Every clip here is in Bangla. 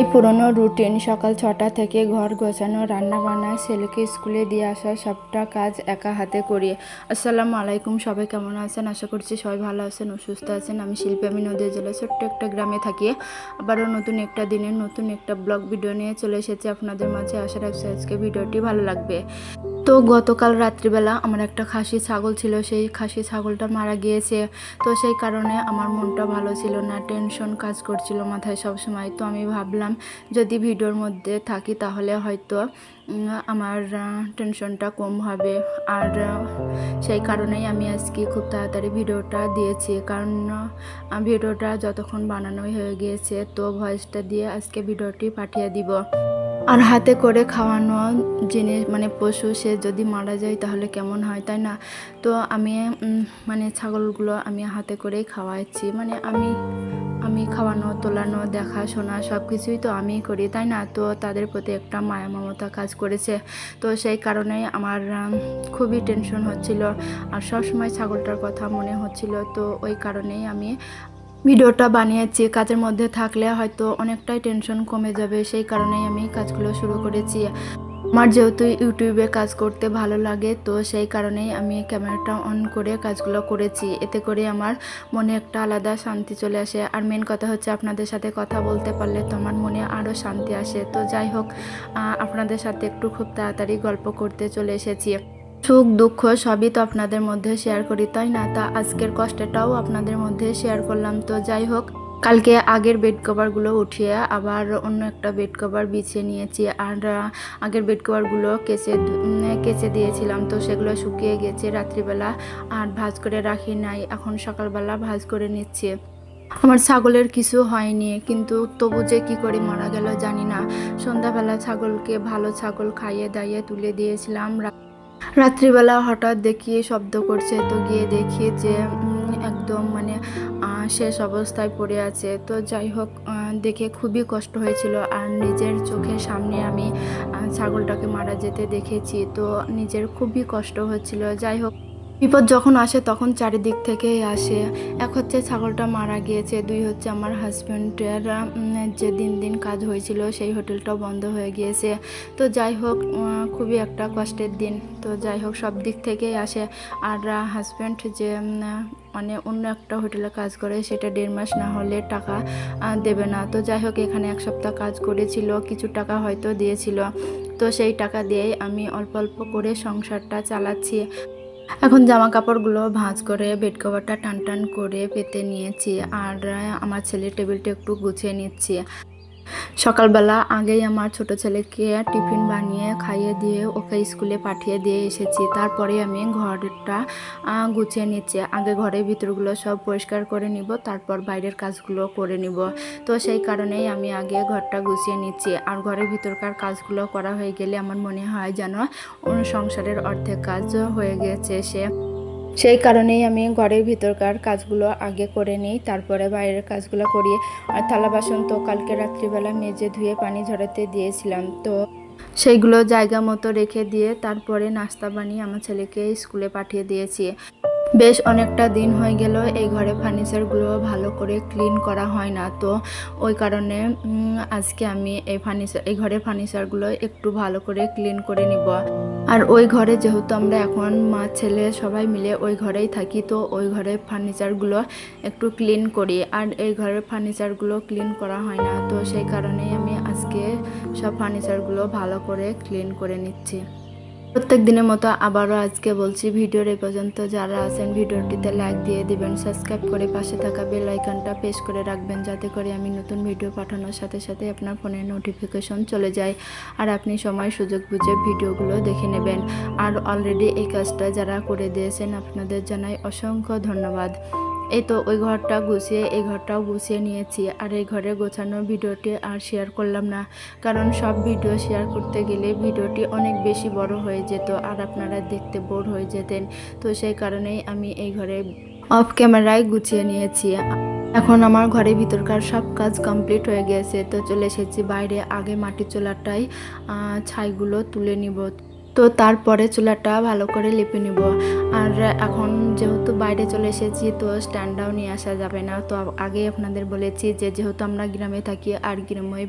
এই পুরনো রুটিন সকাল ছটা থেকে ঘর গোছানো, রান্না বান্না, ছেলেকে স্কুলে দিয়ে আসা, সবটা কাজ একা হাতে করি আসসালামু আলাইকুম, সবাই কেমন আছেন? আশা করছি সবাই ভালো আছেন ও সুস্থ আছেন। আমি শিল্পী, আমি নদীয়া জেলার ছোট্ট একটা গ্রামে থাকি। আবারও নতুন একটা দিনের নতুন একটা ব্লগ ভিডিও নিয়ে চলে এসেছি আপনাদের মাঝে। আশা রাখছি আজকে ভিডিওটি ভালো লাগবে। তো গতকাল রাত্রিবেলা আমার একটা খাসি ছাগল ছিল। সেই খাসি ছাগলটা মারা গিয়েছে। তো সেই কারণে আমার মনটা ভালো ছিল না, টেনশন কাজ করছিল মাথায় সব সময় তো আমি ভাবলাম যদি ভিডিওর মধ্যে থাকি তাহলে হয়তো আমার টেনশনটা কম হবে। আর সেই কারণেই আমি আজকে খুব তাড়াতাড়ি ভিডিওটা দিয়েছি। কারণ ভিডিওটা যতক্ষণ বানানোই হয়ে গিয়েছে, তো ভয়েসটা দিয়ে আজকে ভিডিওটি পাঠিয়ে দিব। আর হাতে করে খাওয়ানো জিনিস মানে পশু, সে যদি মারা যায় তাহলে কেমন হয়, তাই না? তো আমি মানে ছাগলগুলো আমি হাতে করেই খাওয়াচ্ছি। মানে আমি আমি খাওয়ানো, তোলানো, দেখাশোনা সব কিছুই তো আমি করি, তাই না? তো তাদের প্রতি একটা মায়া মমতা কাজ করেছে। তো সেই কারণেই আমার খুবই টেনশন হচ্ছিল। আর সবসময় ছাগলটার কথা মনে হচ্ছিল। তো ওই কারণেই আমি ভিডিওটা বানিয়েছি। কাজের মধ্যে থাকলে হয়তো অনেকটাই টেনশন কমে যাবে। সেই কারণেই আমি কাজগুলো শুরু করেছি। আমার যেহেতু ইউটিউবে কাজ করতে ভালো লাগে, তো সেই কারণেই আমি ক্যামেরাটা অন করে কাজগুলো করেছি। এতে করে আমার মনে একটা আলাদা শান্তি চলে আসে। আর মেন কথা হচ্ছে আপনাদের সাথে কথা বলতে পারলে তো আমার মনে আরও শান্তি আসে। তো যাই হোক আপনাদের সাথে একটু খুব তাড়াতাড়ি গল্প করতে চলে এসেছি। সুখ, দুঃখ সবই তো আপনাদের মধ্যে শেয়ার করি, তাই না? তা আজকের কষ্টটাও আপনাদের মধ্যে শেয়ার করলাম। তো যাই হোক কালকে আগের বেড কভারগুলো উঠিয়ে আবার অন্য একটা বেড কভার বিছিয়ে নিয়েছি। আর আগের বেড কভারগুলো কেচে কেচে দিয়েছিলাম। তো সেগুলো শুকিয়ে গেছে রাত্রিবেলা আর ভাজ করে রাখি নাই। এখন সকালবেলা ভাজ করে নিচ্ছি। আমার ছাগলের কিছু হয়নি, কিন্তু তবু যে কী করে মারা গেল জানি না। সন্ধ্যাবেলা ছাগলকে ভালো ছাগল খাইয়ে দাইয়ে তুলে দিয়েছিলাম। রাত্রিবেলা হঠাৎ দেখি শব্দ করছে। তো গিয়ে দেখি যে একদম মানে শেষ অবস্থায় পড়ে আছে। তো যাই হোক দেখে খুবই কষ্ট হয়েছিল। আর নিজের চোখের সামনে আমি ছাগলটাকে মারা যেতে দেখেছি। তো নিজের খুবই কষ্ট হচ্ছিল। যাই হোক বিপদ যখন আসে, তখন চারিদিক থেকেই আসে। এক হচ্ছে ছাগলটা মারা গিয়েছে, দুই হচ্ছে আমার হাজব্যান্ডের যে দিন দিন কাজ হয়েছিল, সেই হোটেলটাও বন্ধ হয়ে গিয়েছে। তো যাই হোক খুবই একটা কষ্টের দিন। তো যাই হোক, সব দিক থেকেই আসে। আর হাজব্যান্ড যে মানে অন্য একটা হোটেলে কাজ করে, সেটা দেড় মাস না হলে টাকা দেবে না। তো যাই হোক, এখানে এক সপ্তাহ কাজ করেছিল, কিছু টাকা হয়তো দিয়েছিল। তো সেই টাকা দিয়েই আমি অল্প অল্প করে সংসারটা চালাচ্ছি। এখন জামা কাপড়গুলো ভাঁজ করে বেড কভারটা টান টান করে পেতে নিয়েছি। আর আমার ছেলের টেবিলটা একটু গুছিয়ে নিচ্ছি। সকালবেলা আগেই আমার ছোট ছেলেকে টিফিন বানিয়ে খাইয়ে দিয়ে ওকে স্কুলে পাঠিয়ে দিয়ে এসেছি। তারপরে আমি ঘরটা গুছিয়ে নিচ্ছি। আগে ঘরের ভিতরগুলো সব পরিষ্কার করে নিব, তারপর বাইরের কাজগুলো করে নিব। তো সেই কারণেই আমি আগে ঘরটা গুছিয়ে নিচ্ছি। আর ঘরের ভিতরকার কাজগুলো করা হয়ে গেলে আমার মনে হয় যেন সংসারের অর্ধেক কাজ হয়ে গেছে সে সেই কারণেই আমি ঘরের ভিতরকার কাজগুলো আগে করে নিই, তারপরে বাইরের কাজগুলো করি। আর থালা বাসন তো কালকে রাত্রিবেলা মেজে ধুয়ে পানি ঝরাতে দিয়েছিলাম, তো সেইগুলো জায়গা মতো রেখে দিয়ে তারপরে নাস্তা বানিয়ে আমার ছেলেকে স্কুলে পাঠিয়ে দিয়েছি। বেশ অনেকটা দিন হয়ে গেল, এই ঘরে ফার্নিচারগুলো ভালো করে ক্লিন করা হয় না। তো ওই কারণে আজকে আমি এই ফার্নিচার, এই ঘরের ফার্নিচারগুলো একটু ভালো করে ক্লিন করে নিব। আর ওই ঘরে যেহেতু আমরা এখন মা, ছেলে সবাই মিলে ওই ঘরেই থাকি, তো ওই ঘরের ফার্নিচারগুলো একটু ক্লিন করি। আর এই ঘরের ফার্নিচারগুলো ক্লিন করা হয় না, তো সেই কারণেই আমি আজকে সব ফার্নিচারগুলো ভালো করে ক্লিন করে নিচ্ছি। প্রত্যেক দিনের মতো আবারও আজকে বলছি, ভিডিওর এই পর্যন্ত যারা আছেন, ভিডিওটিতে লাইক দিয়ে দিবেন সাবস্ক্রাইব করে পাশে থাকা বেল আইকনটা প্রেস করে রাখবেন, যাতে করে আমি নতুন ভিডিও পাঠানোর সাথে সাথে আপনার ফোনে নোটিফিকেশন চলে যায় আর আপনি সময়, সুযোগ বুঝে ভিডিওগুলো দেখে নেবেন। আর অলরেডি এই কাজটা যারা করে দিয়েছেন, আপনাদের জানাই অসংখ্য ধন্যবাদ। এই তো ওই ঘরটা গুছিয়ে, এই ঘরটাও গুছিয়ে নিয়েছি। আর এই ঘরে গোছানোর ভিডিওটি আর শেয়ার করলাম না। কারণ সব ভিডিও শেয়ার করতে গেলে ভিডিওটি অনেক বেশি বড় হয়ে যেত আর আপনারা দেখতে বোর হয়ে যেতেন। তো সেই কারণেই আমি এই ঘরে অফ ক্যামেরায় গুছিয়ে নিয়েছি। এখন আমার ঘরের ভিতরকার সব কাজ কমপ্লিট হয়ে গেছে। তো চলে এসেছি বাইরে আগে মাটির চুলাটাই ছাইগুলো তুলে নিব। তো তারপরে চুলাটা ভালো করে লিপে নিব। আর এখন যেহেতু বাইরে চলে এসেছি, তো স্ট্যান্ডাও নিয়ে আসা যাবে না। তো আগে আপনাদের বলেছি যে, যেহেতু আমরা গ্রামে থাকি আর গ্রামে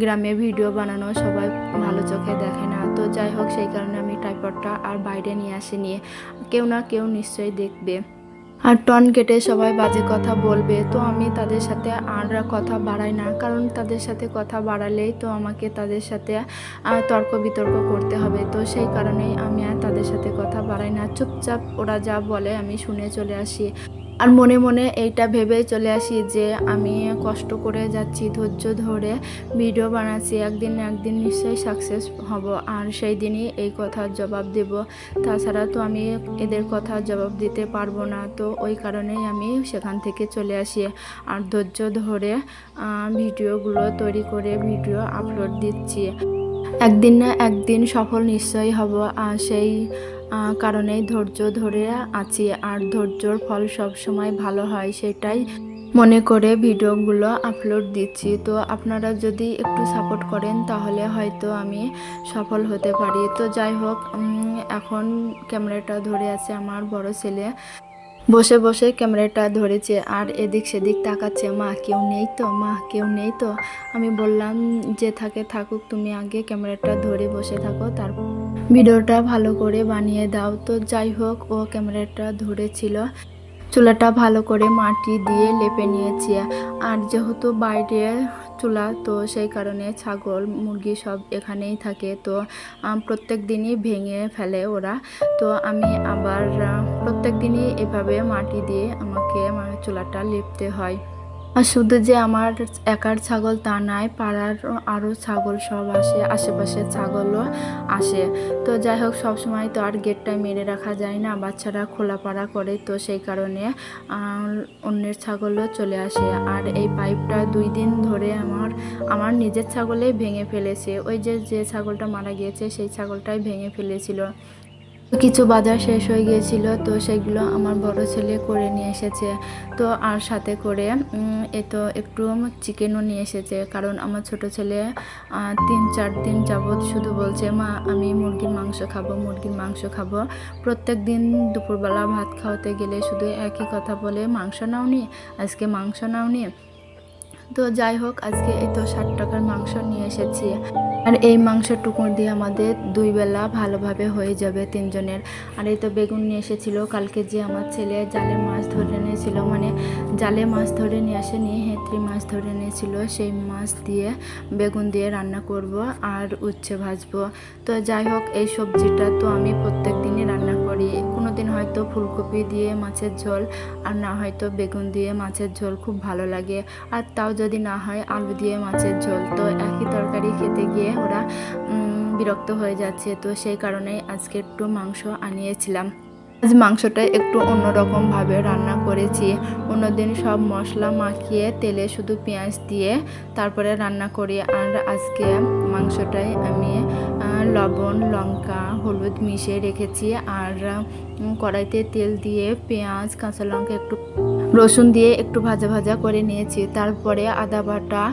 গ্রামে ভিডিও বানানো সবাই ভালো চোখে দেখে না, তো যাই হোক, সেই কারণে আমি টাইপডটা আর বাইরে নিয়ে আসিনি। কেউ না কেউ নিশ্চয়ই দেখবে। আর টন কেটে সবাই বাজে কথা বলবে, তো আমি তাদের সাথে আর কথা বাড়াই না। কারণ তাদের সাথে কথা বাড়ালেই তো আমাকে তাদের সাথে তর্ক বিতর্ক করতে হবে। তো সেই কারণেই আমি আর তাদের সাথে কথা বাড়াই না। চুপচাপ ওরা যা বলে আমি শুনে চলে আসি। আর মনে মনে এইটা ভেবেই চলে আসি যে আমি কষ্ট করে যাচ্ছি, ধৈর্য ধরে ভিডিও বানাচ্ছি, একদিন একদিন নিশ্চয়ই সাকসেস হব। আর সেই দিনই এই কথার জবাব দেব। তাছাড়া তো আমি এদের কথার জবাব দিতে পারব না। তো ওই কারণেই আমি সেখান থেকে চলে আসি। আর ধৈর্য ধরে ভিডিওগুলো তৈরি করে ভিডিও আপলোড দিচ্ছি। একদিন না একদিন সফল নিশ্চয়ই হব। আর সেই কারণেই ধৈর্য ধরে আছি। আর ধৈর্যর ফল সব সময় ভালো হয়, সেটাই মনে করে ভিডিওগুলো আপলোড দিচ্ছি। তো আপনারা যদি একটু সাপোর্ট করেন, তাহলে হয়তো আমি সফল হতে পারি। তো যাই হোক এখন ক্যামেরাটা ধরে আছে আমার বড় ছেলে। বসে বসে ক্যামেরাটা ধরেছে, আর এদিক সেদিক তাকাচ্ছে। মা, কেউ নেই তো? মা, কেউ নেই তো? আমি বললাম, যে থাকে থাকুক, তুমি আগে ক্যামেরাটা ধরে বসে থাকো, তারপর ভিডিওটা ভালো করে বানিয়ে দাও। তো যাই হোক, ও ক্যামেরাটা ধরেছিল। চুলাটা ভালো করে মাটি দিয়ে লেপে নিয়েছি। আর যেহেতু বাইরে চুলা, তো সেই কারণে ছাগল, মুরগি সব এখানেই থাকে। তো প্রত্যেক দিনই ভেঙে ফেলে ওরা। তো আমি আবার প্রত্যেক দিনই এভাবে মাটি দিয়ে আমাকে চুলাটা লেপতে হয়। আর শুধু যে আমার একার ছাগল তা নয়, পাড়ার আরও ছাগল সব আসে, আশেপাশের ছাগলও আসে। তো যাই হোক, সবসময় তো আর গেটটা মেরে রাখা যায় না, বাচ্চারা খোলাপাড়া করে, তো সেই কারণে অন্যের ছাগলও চলে আসে। আর এই পাইপটা দুই দিন ধরে আমার আমার নিজের ছাগলেই ভেঙে ফেলেছে। ওই যে যে ছাগলটা মারা গিয়েছে, সেই ছাগলটাই ভেঙে ফেলেছিল। কিছু বাজার শেষ হয়ে গিয়েছিল, তো সেগুলো আমার বড় ছেলে করে নিয়ে এসেছে। তো আর সাথে করে এ তো একটু চিকেনও নিয়ে এসেছে, কারণ আমার ছোট ছেলে তিন, চার দিন যাবৎ শুধু বলছে, মা, আমি মুরগির মাংস খাব, মুরগির মাংস খাব। প্রত্যেক দিন দুপুরবেলা ভাত খাওয়াতে গেলে শুধু একই কথা বলে, মাংস নাওনি? আজকে মাংস নাও নাওনি? তো যাই হোক, আজকে এই তো ষাট টাকার মাংস নিয়ে এসেছি। আর এই মাংসটুকু দিয়ে আমাদের দুই বেলা ভালোভাবে হয়ে যাবে তিনজনের। আর এই তো বেগুন নিয়ে এসেছিল। কালকে যে আমার ছেলে জালে মাছ ধরে এনেছিল মানে জালে মাছ ধরে নিয়ে আসে নিয়ে হেঁত্রি মাছ ধরে এনেছিল, সেই মাছ দিয়ে বেগুন দিয়ে রান্না করব আর উচ্ছে ভাজবো। তো যাই হোক, এই সবজিটা তো আমি প্রত্যেক দিনই রান্না হয়তো ফুলকপি দিয়ে মাছের ঝোল আর না হয়তো বেগুন দিয়ে মাছের ঝোল খুব ভালো লাগে। আর তাও যদি না হয়, আলু দিয়ে মাছের ঝোল। তো একই তরকারি খেতে গিয়ে ওরা বিরক্ত হয়ে যাচ্ছে। তো সেই কারণেই আজকে একটু মাংস আনিয়েছিলাম। আজ মাংসটা একটু অন্যরকম ভাবে রান্না করেছি। অন্যদিন সব মশলা মাখিয়ে, তেলে শুধু পেঁয়াজ দিয়ে তারপরে রান্না করি। আর আজকে মাংসটাই আমি লবণ, লঙ্কা, হলুদ মিশিয়ে রেখেছি। আর কড়াইতে তেল দিয়ে পেঁয়াজ, কাঁচা লঙ্কা একটু, রসুন দিয়ে একটু ভাজা ভাজা করে নিয়েছি। তারপরে আদা বাটা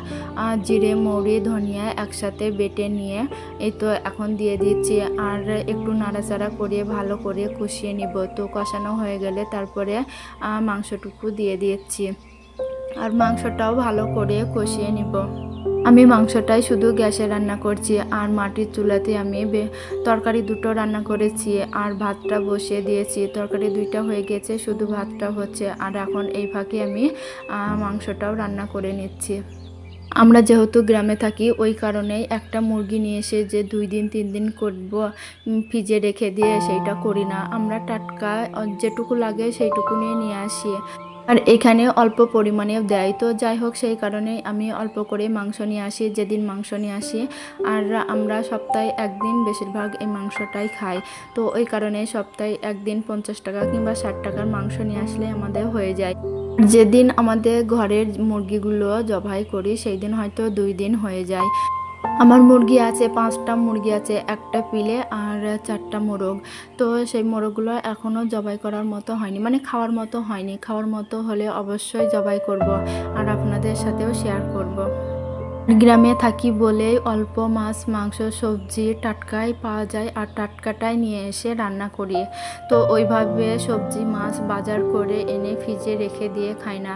জিরে, মৌরি, ধনিয়া একসাথে বেটে নিয়ে এই তো এখন দিয়ে দিচ্ছি। আর একটু নাড়াচাড়া করে ভালো করে কষিয়ে নিব। তো কষানো হয়ে গেলে তারপরে মাংসটুকু দিয়ে দিচ্ছি। আর মাংসটাও ভালো করে কষিয়ে নিব। আমি মাংসটাই শুধু গ্যাসে রান্না করছি, আর মাটির চুলাতে আমি তরকারি দুটো রান্না করেছি, আর ভাতটা বসিয়ে দিয়েছি। তরকারি দুইটা হয়ে গেছে, শুধু ভাতটা হচ্ছে। আর এখন এই ফাঁকে আমি মাংসটাও রান্না করে নিচ্ছি। আমরা যেহেতু গ্রামে থাকি, ওই কারণেই একটা মুরগি নিয়ে এসে যে দুই দিন, তিন দিন করব ফ্রিজে রেখে দিয়ে সেইটা করি না। আমরা টাটকা, যেটুকু লাগে সেইটুকু নিয়ে নিয়ে আসি। আর এখানে অল্প পরিমাণে দেয়। তো যাই হোক, সেই কারণে আমি অল্প করে মাংস নিয়ে আসি, যেদিন মাংস নিয়ে আসি। আর আমরা সপ্তাহে একদিন বেশিরভাগ এই মাংসটাই খাই। তো ওই কারণে সপ্তাহে একদিন পঞ্চাশ টাকা কিংবা ষাট টাকার মাংস নিয়ে আসলে আমাদের হয়ে যায়। যেদিন আমাদের ঘরের মুরগিগুলো জবাই করি, সেই দিন হয়তো দুই দিন হয়ে যায়। আমার মুরগি আছে, পাঁচটা মুরগি আছে, একটা পিলে আর চারটা মোরগ। তো সেই মোরগগুলো এখনও জবাই করার মতো হয়নি মানে খাওয়ার মতো হয়নি। খাওয়ার মতো হলে অবশ্যই জবাই করব আর আপনাদের সাথেও শেয়ার করব। গ্রামে থাকি বলেই অল্প মাছ, মাংস, সবজি টাটকাই পাওয়া যায় আর টাটকাটাই নিয়ে এসে রান্না করি। তো ওইভাবে সবজি, মাছ বাজার করে এনে ফ্রিজে রেখে দিয়ে খাই না।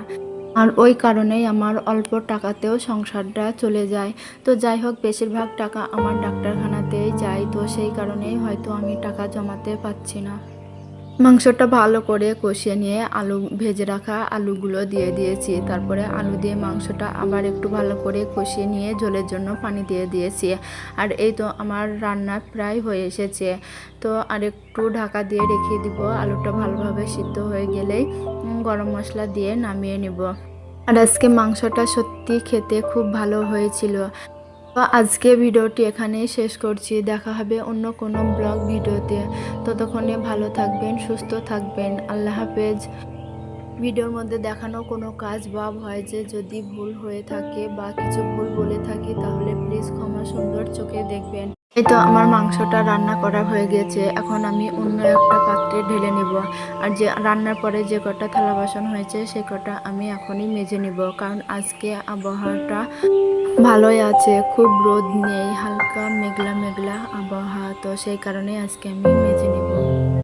আর ওই কারণেই আমার অল্প টাকাতেও সংসারটা চলে যায়। তো যাই হোক, বেশিরভাগ টাকা আমার ডাক্তারখানাতেই যায়, তো সেই কারণেই হয়তো আমি টাকা জমাতে পারছি না। মাংসটা ভালো করে কষিয়ে নিয়ে আলু ভেজে রাখা আলুগুলো দিয়ে দিয়েছি। তারপরে আলু দিয়ে মাংসটা আবার একটু ভালো করে কষিয়ে নিয়ে জলের জন্য পানি দিয়ে দিয়েছি। আর এই তো আমার রান্না প্রায় হয়ে এসেছে। তো আর একটু ঢাকা দিয়ে রেখে দিব। আলুটা ভালোভাবে সিদ্ধ হয়ে গেলেই গরম মশলা দিয়ে নামিয়ে নিব। আর আজকে মাংসটা সত্যি খেতে খুব ভালো হয়েছিল। তো আজকে ভিডিওটি এখানেই শেষ করছি। দেখা হবে অন্য কোনো ব্লগ ভিডিওতে। ততক্ষণে ভালো থাকবেন, সুস্থ থাকবেন। আল্লাহ হাফেজ। ভিডিওর মধ্যে দেখানো কোনো কাজ বা ভয় যে যদি ভুল হয়ে থাকে বা কিছু ভুল বলে থাকি, তাহলে প্লিজ ক্ষমা সুন্দর চোখে দেখবেন। এই তো আমার মাংসটা রান্না করা হয়ে গেছে। এখন আমি অন্য একটা পাত্রে ঢেলে নিব। আর যে রান্নার পরে যে কটা থালা বাসন হয়েছে, সে কটা আমি এখনই মেজে নিব। কারণ আজকে আবহাওয়াটা ভালোই আছে, খুব রোদ নেই, হালকা মেঘলা মেঘলা আবহাওয়া। তো সেই কারণে আজকে আমি মেজে নিব।